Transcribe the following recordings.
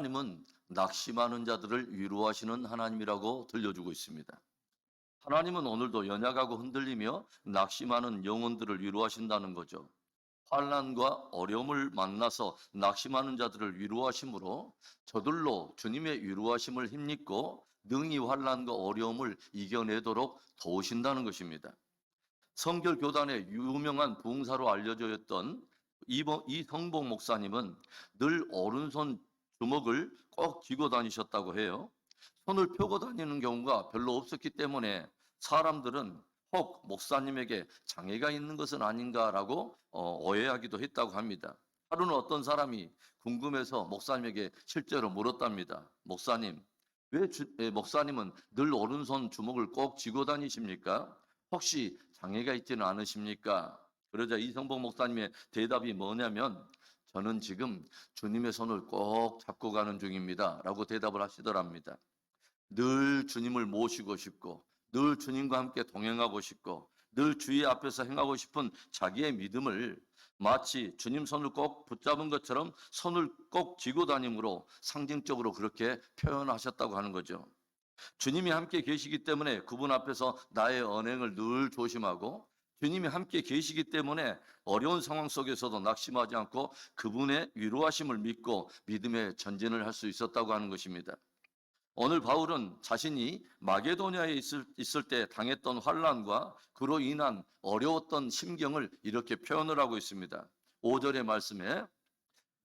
하나님은 낙심하는 자들을 위로하시는 하나님이라고 들려주고 있습니다. 하나님은 오늘도 연약하고 흔들리며 낙심하는 영혼들을 위로하신다는 거죠. 환란과 어려움을 만나서 낙심하는 자들을 위로하심으로 저들로 주님의 위로하심을 힘입고 능히 환란과 어려움을 이겨내도록 도우신다는 것입니다. 성결 교단의 유명한 부흥사로 알려져 있던 이성봉 목사님은 늘 오른손 주먹을 꼭 쥐고 다니셨다고 해요. 손을 펴고 다니는 경우가 별로 없었기 때문에 사람들은 혹 목사님에게 장애가 있는 것은 아닌가라고 어, 오해하기도 했다고 합니다. 하루는 어떤 사람이 궁금해서 목사님에게 실제로 물었답니다. 목사님, 왜 주- 에, 목사님은 늘 오른손 주먹을 꼭 쥐고 다니십니까? 혹시 장애가 있지는 않으십니까? 그러자 이성봉 목사님의 대답이 뭐냐면 저는 지금 주님의 손을 꼭 잡고 가는 중입니다. 라고 대답을 하시더랍니다. 늘 주님을 모시고 싶고 늘 주님과 함께 동행하고 싶고 늘 주의 앞에서 행하고 싶은 자기의 믿음을 마치 주님 손을 꼭 붙잡은 것처럼 손을 꼭 쥐고 다님으로 상징적으로 그렇게 표현하셨다고 하는 거죠. 주님이 함께 계시기 때문에 그분 앞에서 나의 언행을 늘 조심하고 주님이 함께 계시기 때문에 어려운 상황 속에서도 낙심하지 않고 그분의 위로하심을 믿고 믿음의 전진을 할 수 있었다고 하는 것입니다. 오늘 바울은 자신이 마게도냐에 있을, 있을 때 당했던 환란과 그로 인한 어려웠던 심경을 이렇게 표현을 하고 있습니다. 5절의 말씀에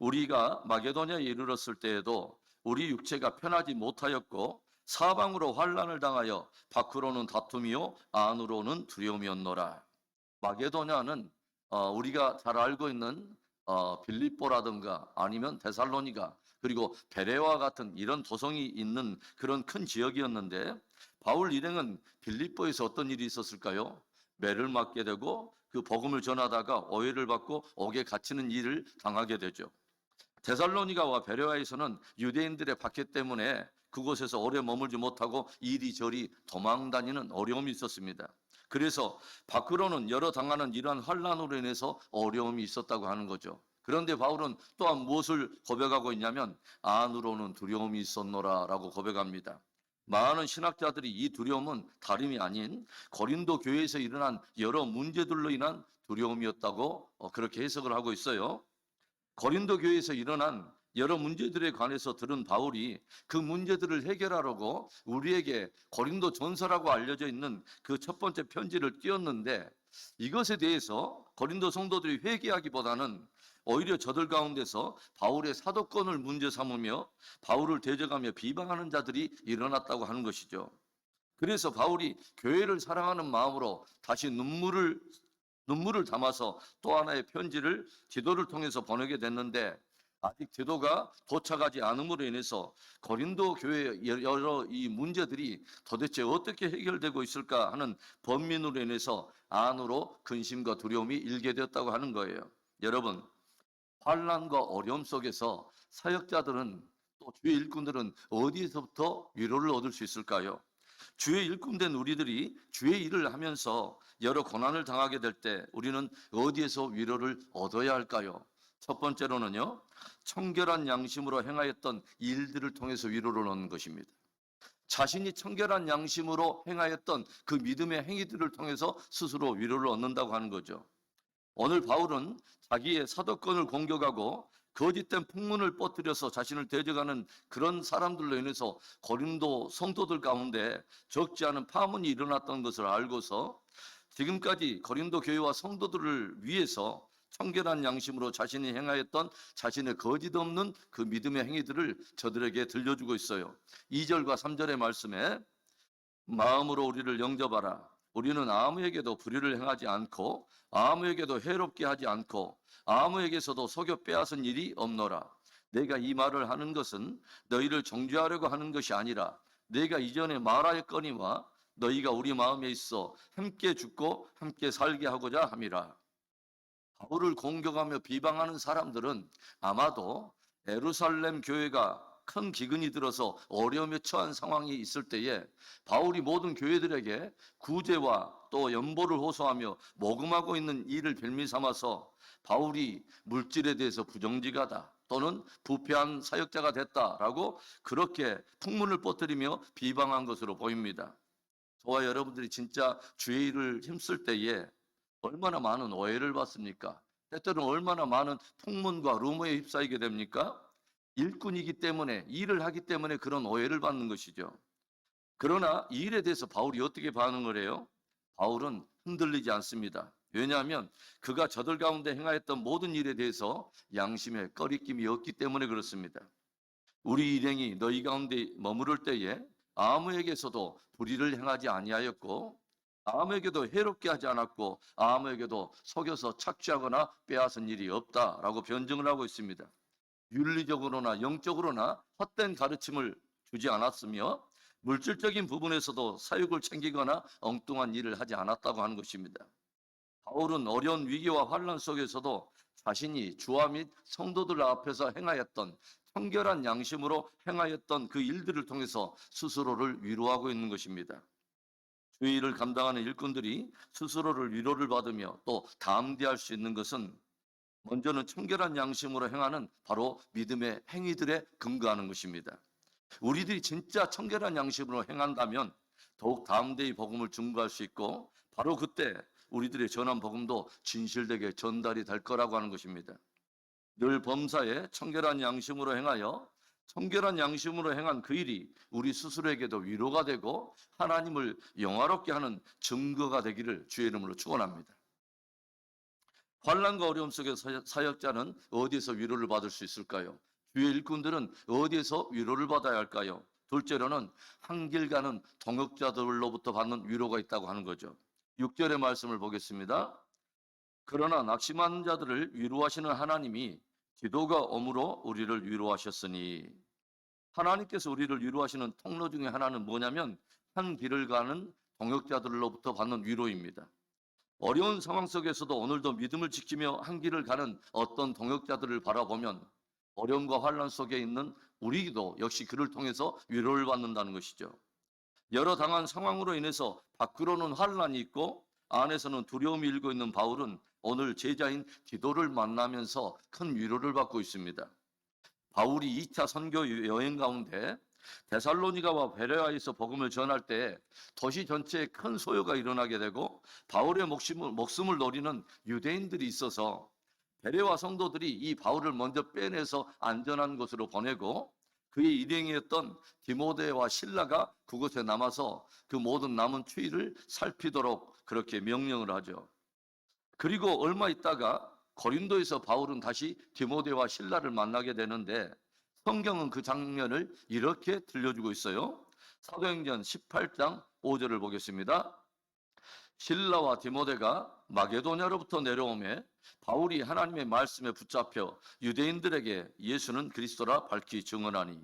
우리가 마게도냐에 이르렀을 때에도 우리 육체가 편하지 못하였고 사방으로 환란을 당하여 밖으로는 다툼이요 안으로는 두려움이었노라. 마게도냐는 어, 우리가 잘 알고 있는 어, 빌립보라든가 아니면 데살로니가 그리고 베레와 같은 이런 도성이 있는 그런 큰 지역이었는데 바울 일행은 빌립보에서 어떤 일이 있었을까요? 매를 맞게 되고 그 복음을 전하다가 오해를 받고 옥에 갇히는 일을 당하게 되죠. 데살로니가와 베레와에서는 유대인들의 박해 때문에 그곳에서 오래 머물지 못하고 이리저리 도망 다니는 어려움이 있었습니다. 그래서 밖으로는 여러 당하는 이러한 환란으로 인해서 어려움이 있었다고 하는 거죠. 그런데 바울은 또한 무엇을 고백하고 있냐면 안으로는 두려움이 있었노라라고 고백합니다. 많은 신학자들이 이 두려움은 다름이 아닌 고린도 교회에서 일어난 여러 문제들로 인한 두려움이었다고 어, 그렇게 해석을 하고 있어요. 고린도 교회에서 일어난 여러 문제들에 관해서 들은 바울이 그 문제들을 해결하려고 우리에게 고린도 전서라고 알려져 있는 그 첫 번째 편지를 띄웠는데 이것에 대해서 고린도 성도들이 회개하기보다는 오히려 저들 가운데서 바울의 사도권을 문제 삼으며 바울을 대적하며 비방하는 자들이 일어났다고 하는 것이죠. 그래서 바울이 교회를 사랑하는 마음으로 다시 눈물을 눈물을 담아서 또 하나의 편지를 지도를 통해서 보내게 됐는데 아직 제도가 도착하지 않음으로 인해서 고린도 교회의 여러 이 문제들이 도대체 어떻게 해결되고 있을까 하는 번민으로 인해서 안으로 근심과 두려움이 일게 되었다고 하는 거예요. 여러분, 환란과 어려움 속에서 사역자들은 또 주의 일꾼들은 어디에서부터 위로를 얻을 수 있을까요? 주의 일꾼된 우리들이 주의 일을 하면서 여러 고난을 당하게 될 때 우리는 어디에서 위로를 얻어야 할까요? 첫 번째로는요, 청결한 양심으로 행하였던 일들을 통해서 위로를 얻는 것입니다. 자신이 청결한 양심으로 행하였던 그 믿음의 행위들을 통해서 스스로 위로를 얻는다고 하는 거죠. 오늘 바울은 자기의 사도권을 공격하고 거짓된 풍문을 뻗들여서 자신을 대적하는 그런 사람들로 인해서 고린도 성도들 가운데 적지 않은 파문이 일어났던 것을 알고서 지금까지 고린도 교회와 성도들을 위해서 청결한 양심으로 자신이 행하였던 자신의 거짓 없는 그 믿음의 행위들을 저들에게 들려주고 있어요. 2절과 3절의 말씀에 마음으로 우리를 영접하라. 우리는 아무에게도 불의를 행하지 않고 아무에게도 해롭게 하지 않고 아무에게서도 속여 빼앗은 일이 없노라. 내가 이 말을 하는 것은 너희를 정죄하려고 하는 것이 아니라 내가 이전에 말하였거니와 너희가 우리 마음에 있어 함께 죽고 함께 살게 하고자 함이라. 바울을 공격하며 비방하는 사람들은 아마도 에루살렘 교회가 큰 기근이 들어서 어려움에 처한 상황이 있을 때에 바울이 모든 교회들에게 구제와 또 연보를 호소하며 모금하고 있는 이를 빌미 삼아서 바울이 물질에 대해서 부정직하다. 또는 부패한 사역자가 됐다라고 그렇게 풍문을 뻗뜨리며 비방한 것으로 보입니다. 저와 여러분들이 진짜 주의 일을 힘쓸 때에 얼마나 많은 오해를 받습니까? 때때로는 얼마나 많은 풍문과 루머에 휩싸이게 됩니까? 일꾼이기 때문에 일을 하기 때문에 그런 오해를 받는 것이죠. 그러나 이 일에 대해서 바울이 어떻게 반응을 해요? 바울은 흔들리지 않습니다. 왜냐하면 그가 저들 가운데 행하였던 모든 일에 대해서 양심에 꺼리낌이 없기 때문에 그렇습니다. 우리 일행이 너희 가운데 머무를 때에 아무에게서도 불의를 행하지 아니하였고 아무에게도 해롭게 하지 않았고 아무에게도 속여서 착취하거나 빼앗은 일이 없다라고 변증을 하고 있습니다. 윤리적으로나 영적으로나 헛된 가르침을 주지 않았으며 물질적인 부분에서도 사육을 챙기거나 엉뚱한 일을 하지 않았다고 하는 것입니다. 바울은 어려운 위기와 환란 속에서도 자신이 주와 및 성도들 앞에서 행하였던 청결한 양심으로 행하였던 그 일들을 통해서 스스로를 위로하고 있는 것입니다. 일을 감당하는 일꾼들이 스스로를 위로를 받으며 또 담대할 수 있는 것은 먼저는 청결한 양심으로 행하는 바로 믿음의 행위들에 근거하는 것입니다. 우리들이 진짜 청결한 양심으로 행한다면 더욱 담대히 복음을 증거할 수 있고 바로 그때 우리들의 전한 복음도 진실되게 전달이 될 거라고 하는 것입니다. 늘 범사에 청결한 양심으로 행하여 청결한 양심으로 행한 그 일이 우리 스스로에게도 위로가 되고 하나님을 영화롭게 하는 증거가 되기를 주의 이름으로 축원합니다. 환란과 어려움 속에 서 사역자는 어디에서 위로를 받을 수 있을까요? 주의 일꾼들은 어디에서 위로를 받아야 할까요? 둘째로는 한길 가는 동역자들로부터 받는 위로가 있다고 하는 거죠. 6절의 말씀을 보겠습니다. 그러나 낙심한 자들을 위로하시는 하나님이 기도가 오므로 우리를 위로하셨으니 하나님께서 우리를 위로하시는 통로 중에 하나는 뭐냐면 한 길을 가는 동역자들로부터 받는 위로입니다. 어려운 상황 속에서도 오늘도 믿음을 지키며 한 길을 가는 어떤 동역자들을 바라보면 어려움과 환란 속에 있는 우리도 역시 그를 통해서 위로를 받는다는 것이죠. 여러 당한 상황으로 인해서 밖으로는 환란이 있고 안에서는 두려움이 일고 있는 바울은 오늘 제자인 디도를 만나면서 큰 위로를 받고 있습니다. 바울이 2차 선교 여행 가운데 데살로니가와 베레아에서 복음을 전할 때 도시 전체에 큰 소요가 일어나게 되고 바울의 목숨을, 목숨을 노리는 유대인들이 있어서 베레와 성도들이 이 바울을 먼저 빼내서 안전한 곳으로 보내고 그의 일행이었던 디모데와 신라가 그곳에 남아서 그 모든 남은 추위를 살피도록 그렇게 명령을 하죠. 그리고 얼마 있다가 고린도에서 바울은 다시 디모데와 신라를 만나게 되는데 성경은 그 장면을 이렇게 들려주고 있어요. 사도행전 18장 5절을 보겠습니다. 신라와 디모데가 마게도냐로부터 내려오매 바울이 하나님의 말씀에 붙잡혀 유대인들에게 예수는 그리스도라 밝히 증언하니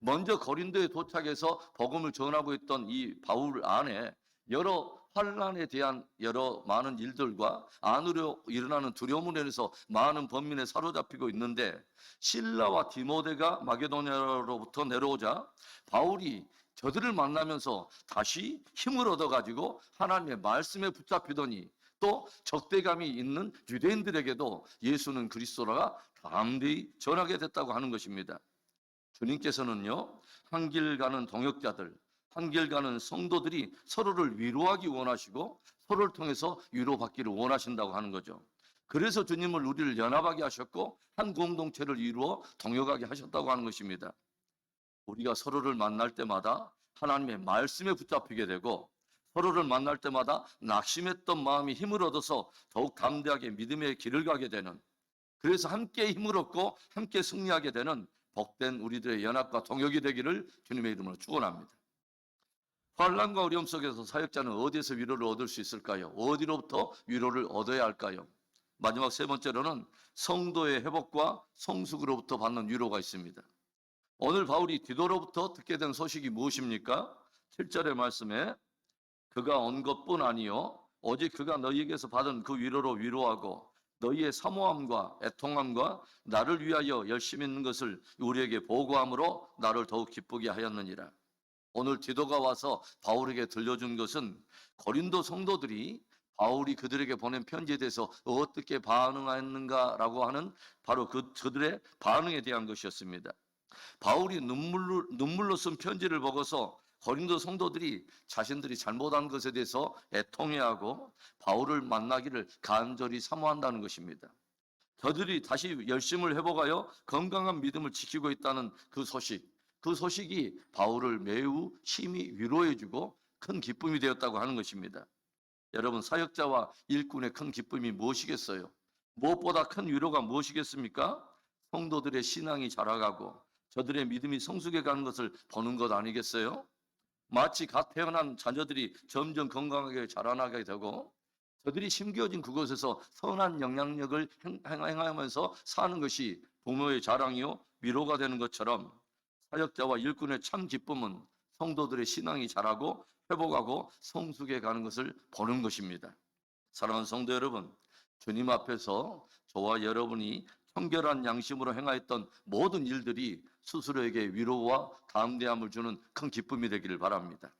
먼저 고린도에 도착해서 복음을 전하고 있던 이 바울 안에 여러 환란에 대한 여러 많은 일들과 안으로 일어나는 두려움으로 인해서 많은 범민에 사로잡히고 있는데 신라와 디모데가 마게도냐로부터 내려오자 바울이 저들을 만나면서 다시 힘을 얻어가지고 하나님의 말씀에 붙잡히더니 또 적대감이 있는 유대인들에게도 예수는 그리스도라가 담대히 전하게 됐다고 하는 것입니다. 주님께서는요, 한길 가는 동역자들, 한길 가는 성도들이 서로를 위로하기 원하시고 서로를 통해서 위로받기를 원하신다고 하는 거죠. 그래서 주님을 우리를 연합하게 하셨고 한 공동체를 이루어 동역하게 하셨다고 하는 것입니다. 우리가 서로를 만날 때마다 하나님의 말씀에 붙잡히게 되고 서로를 만날 때마다 낙심했던 마음이 힘을 얻어서 더욱 담대하게 믿음의 길을 가게 되는 그래서 함께 힘을 얻고 함께 승리하게 되는 복된 우리들의 연합과 동역이 되기를 주님의 이름으로 축원합니다. 환란과 어려움 속에서 사역자는 어디에서 위로를 얻을 수 있을까요? 어디로부터 위로를 얻어야 할까요? 마지막 세 번째로는 성도의 회복과 성숙으로부터 받는 위로가 있습니다. 오늘 바울이 디도로부터 듣게 된 소식이 무엇입니까? 7절의 말씀에 그가 온 것뿐 아니요 오직 그가 너희에게서 받은 그 위로로 위로하고 너희의 사모함과 애통함과 나를 위하여 열심히 있는 것을 우리에게 보고함으로 나를 더욱 기쁘게 하였느니라. 오늘 디도가 와서 바울에게 들려준 것은 고린도 성도들이 바울이 그들에게 보낸 편지에 대해서 어떻게 반응했는가라고 하는 바로 그 저들의 반응에 대한 것이었습니다. 바울이 눈물로 눈물로 쓴 편지를 보고서 고린도 성도들이 자신들이 잘못한 것에 대해서 애통해하고 바울을 만나기를 간절히 사모한다는 것입니다. 저들이 다시 열심을 회복하여 건강한 믿음을 지키고 있다는 그 소식, 그 소식이 바울을 매우 심히 위로해주고 큰 기쁨이 되었다고 하는 것입니다. 여러분 사역자와 일꾼의 큰 기쁨이 무엇이겠어요? 무엇보다 큰 위로가 무엇이겠습니까? 성도들의 신앙이 자라가고 저들의 믿음이 성숙해 가는 것을 보는 것 아니겠어요? 마치 갓 태어난 자녀들이 점점 건강하게 자라나게 되고 저들이 심겨진 그곳에서 선한 영향력을 행- 행하면서 사는 것이 부모의 자랑이요 위로가 되는 것처럼 사역자와 일꾼의 참 기쁨은 성도들의 신앙이 자라고 회복하고 성숙해 가는 것을 보는 것입니다. 사랑하는 성도 여러분, 주님 앞에서 저와 여러분이 청결한 양심으로 행하였던 모든 일들이 스스로에게 위로와 감대함을 주는 큰 기쁨이 되기를 바랍니다.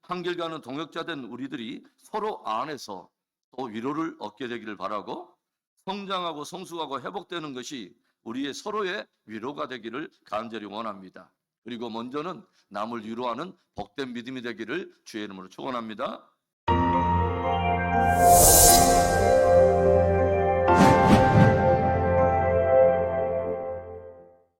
한결가는 동역자된 우리들이 서로 안에서 또 위로를 얻게 되기를 바라고 성장하고 성숙하고 회복되는 것이 우리의 서로의 위로가 되기를 간절히 원합니다. 그리고 먼저는 남을 위로하는 복된 믿음이 되기를 주의 이름으로 축원합니다.